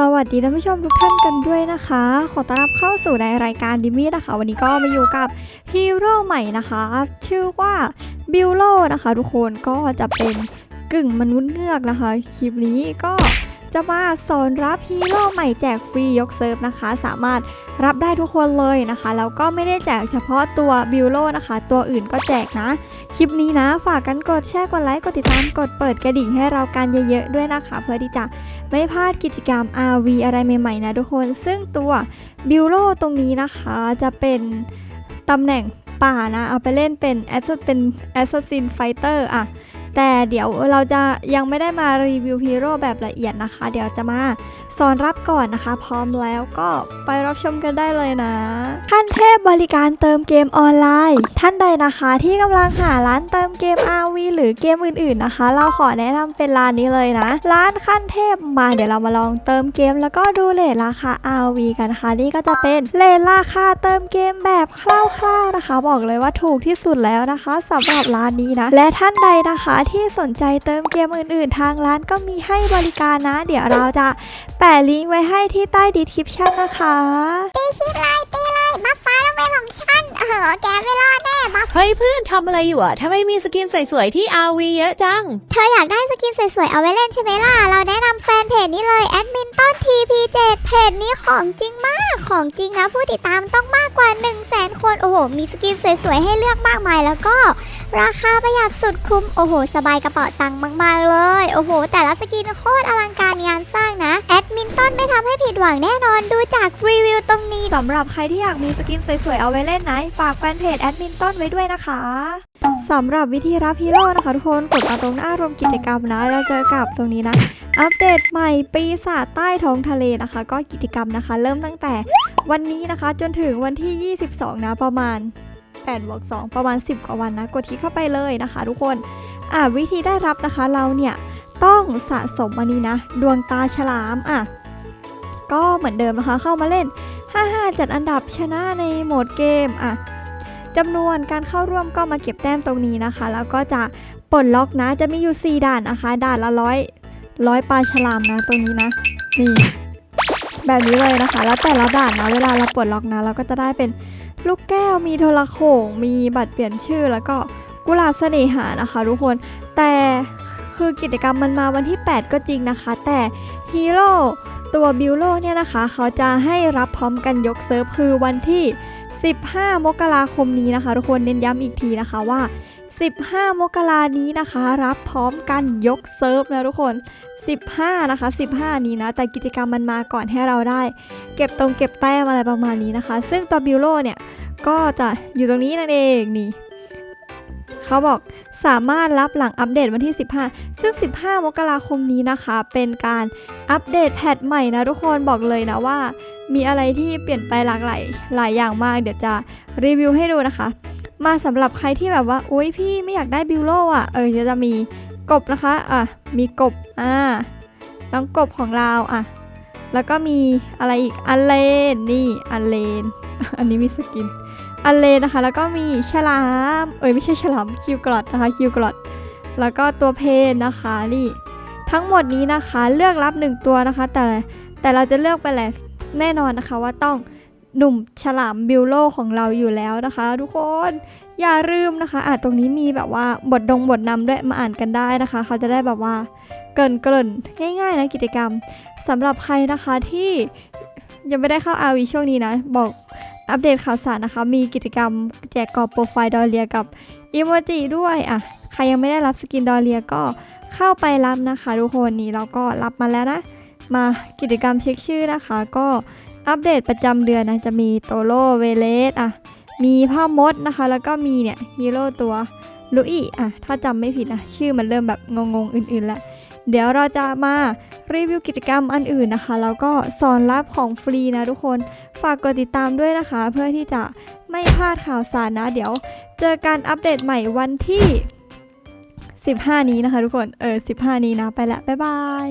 สวัสดีท่านผู้ชมทุกท่านกันด้วยนะคะ ขอต้อนรับเข้าสู่ในรายการดิมี่นะคะ วันนี้ก็มาอยู่กับฮีโร่ใหม่นะคะ ชื่อว่าบิลโลนะคะ ทุกคนก็จะเป็นกึ่งมนุษย์เงือกนะคะ คลิปนี้ก็ จะมาสอนรับฮีโร่ใหม่แจกฟรียกเซิร์ฟนะคะ สามารถรับได้ทุกคนเลยนะคะ แล้วก็ไม่ได้แจกเฉพาะตัวบิลโลนะคะ ตัวอื่นก็แจกนะ คลิปนี้นะ ฝากกันกดแชร์กดไลค์กดติดตามกดเปิดกระดิ่งให้เรากันเยอะๆด้วยนะคะ เพื่อที่จะไม่พลาดกิจกรรม RV อะไรใหม่ๆนะทุกคน ซึ่งตัวบิลโลตรงนี้นะคะจะเป็นตำแหน่งป่านะ เอาไปเล่นเป็นแอสเป็น Assassin Fighter อะ แต่เดี๋ยวเราจะยังไม่ได้มารีวิวฮีโร่แบบละเอียดนะคะ เดี๋ยวจะมา สอนรับก่อนนะคะ พร้อมแล้วก็ไปรับชมกันได้เลยนะ ขั้นเทพบริการเติมเกมออนไลน์ ท่านใดนะคะที่กำลังหาร้านเติมเกม RV หรือเกมอื่นๆนะคะ เราขอแนะนำเป็นร้านนี้เลยนะ ร้านขั้นเทพมาเดี๋ยวเรามาลองเติมเกม แล้วก็ดูเลทราคา RV กันนะคะนี่ก็จะเป็นเลทราคาเติมเกมแบบคร่าวๆนะคะ บอกเลยว่าถูกที่สุดแล้วนะคะสำหรับร้านนี้นะ และท่านใดนะคะที่สนใจเติมเกมอื่น ๆ ทางร้านก็มีให้บริการนะ เดี๋ยวเราจะ ปะลิงก์ไว้ให้ที่ใต้ดีคริปชั่นนะคะตีคลิปเลยตีเลยบัฟฟ้าต้องเป็นของฉันเออแกไม่รอดแน่บัฟเฮ้ยเพื่อนทำอะไรอยู่อะทำไมมีสกินสวยๆที่ RV เยอะจัง เธออยากได้สกินสวยๆเอาไว้เล่นใช่ไหมล่ะ เราแนะนำแฟนเพจนี้เลยแอดมินต้น TP7 เพจนี้ของจริงมากของจริงนะ ผู้ติดตามต้องมากกว่า 1 0 0 0 0แสนคนโอ้โห มีสกินสวยๆให้เลือกมากมายแล้วก็ ราคาประหยัดสุดคุ้มโอ้โห สบายกระเป๋าตังค์มากๆเลย โอ้โห แต่ละสกินโคตรอลังการงานสร้างนะแอ ดมินต้นไม่ทำให้ผิดหวังแน่นอนดูจากรีวิวตรงนี้สำหรับใครที่อยากมีสกินสวยๆเอาไว้เล่นนะฝากแฟนเพจแอดมินต้นไว้ด้วยนะคะสำหรับวิธีรับฮีโร่นะคะทุกคนกดมาตรงหน้ารวมกิจกรรมนะแล้วเจอกับตรงนี้นะ อัปเดตใหม่ปีศาจใต้ท้องทะเลนะคะ ก็กิจกรรมนะคะ เริ่มตั้งแต่วันนี้นะคะ จนถึงวันที่ 22 นะประมาณ8บวก2ประมาณ 10 กว่าวันนะ กดที่เข้าไปเลยนะคะ ทุกคนอะวิธีได้รับนะคะเราเนี่ย ต้องสะสมอันนี้นะ ดวงตาฉลามอะก็เหมือนเดิมนะคะ เข้ามาเล่น 55 จัดอันดับชนะในโหมดเกมอะจำนวนการเข้าร่วมก็มาเก็บแต้มตรงนี้นะคะ แล้วก็จะปลดล็อกนะจะมีอยู่ 4 ด่านนะคะ ด่านละร้อยร้อยปลาฉลามนะตรงนี้นะนี่แบบนี้เลยนะคะ แล้วแต่ละด่านนะเวลาเราปลดล็อกนะ เราก็จะได้เป็นลูกแก้วมีโทรโขงมีบัตรเปลี่ยนชื่อแล้วก็กุหลาบเสน่หานะคะ ทุกคนแต่ คือกิจกรรมมันมาวันที่ 8 ก็จริงนะคะ แต่ฮีโร่ตัวบิลโลเนี่ยนะคะ เขาจะให้รับพร้อมกันยกเซิร์ฟคือวันที่ 15 มกราคมนี้นะคะ ทุกคนเน้นย้ำอีกทีนะคะว่า 15 มกรานี้นะคะ รับพร้อมกันยกเซิร์ฟนะทุกคน 15 นะคะ 15 นี้นะ แต่กิจกรรมมันมาก่อนให้เราได้ เก็บตรงเก็บแต้มอะไรประมาณนี้นะคะ ซึ่งตัวบิลโลเนี่ยก็จะอยู่ตรงนี้นั่นเองนี่ เขาบอกสามารถรับหลังอัปเดตวันที่ 15 ซึ่ง 15 มกราคมนี้นะคะ เป็นการอัปเดตแพทใหม่นะทุกคนบอกเลยนะว่า มีอะไรที่เปลี่ยนไปหลากหลายหลายอย่างมาก เดี๋ยวจะรีวิวให้ดูนะคะ มาสำหรับใครที่แบบว่าอุ้ยพี่ไม่อยากได้บิวโลอะเออเดี๋ยวจะมีกบนะคะอะมีกบอ่าน้องกบของเราอะแล้วก็มีอะไรอีกอันเลนนี่อันเลน อันนี้มีสกิน อันเลนะคะ แล้วก็มีฉลาม เอ้ยไม่ใช่ฉลามคิวกรอดนะคะคิวกรอดแล้วก็ตัวเพนนะคะนี่ทั้งหมดนี้นะคะเลือกรับหนึ่งตัวนะคะ แต่แต่เราจะเลือกไปแหละแน่นอนนะคะว่าต้องหนุ่มฉลามบิลโลของเราอยู่แล้วนะคะ ทุกคนอย่าลืมนะคะอะตรงนี้มีแบบว่าบทดงบทนำด้วยมาอ่านกันได้นะคะ เขาจะได้แบบว่าเกินเกินง่ายๆนะกิจกรรมสำหรับใครนะคะที่ยังไม่ได้เข้าอาวีช่วงนี้นะ บอก อัปเดตข่าวสารนะคะ มีกิจกรรมแจกกรอบโปรไฟล์ดอเรียกับอีโมจิด้วยอะใครยังไม่ได้รับสกินดอเรียก็เข้าไปรับนะคะ ทุกคนนี่เราก็รับมาแล้วนะ มากิจกรรมเช็คชื่อนะคะ ก็อัปเดตประจำเดือนนะจะมีโตโลเวเลสอะมีพ่อมดนะคะ แล้วก็มีเนี่ยฮีโร่ตัวลุอีอะถ้าจำไม่ผิดนะชื่อมันเริ่มแบบงงๆอื่นๆแล้วเดี๋ยวเราจะมา รีวิวกิจกรรมอันอื่นนะคะ แล้วก็สอนรับของฟรีนะทุกคน ฝากกดติดตามด้วยนะคะ เพื่อที่จะไม่พลาดข่าวสารนะ เดี๋ยว เจอการอัปเดตใหม่วันที่ 15 นี้นะคะ ทุกคน เออ 15 นี้นะ ไปละ บ๊ายบาย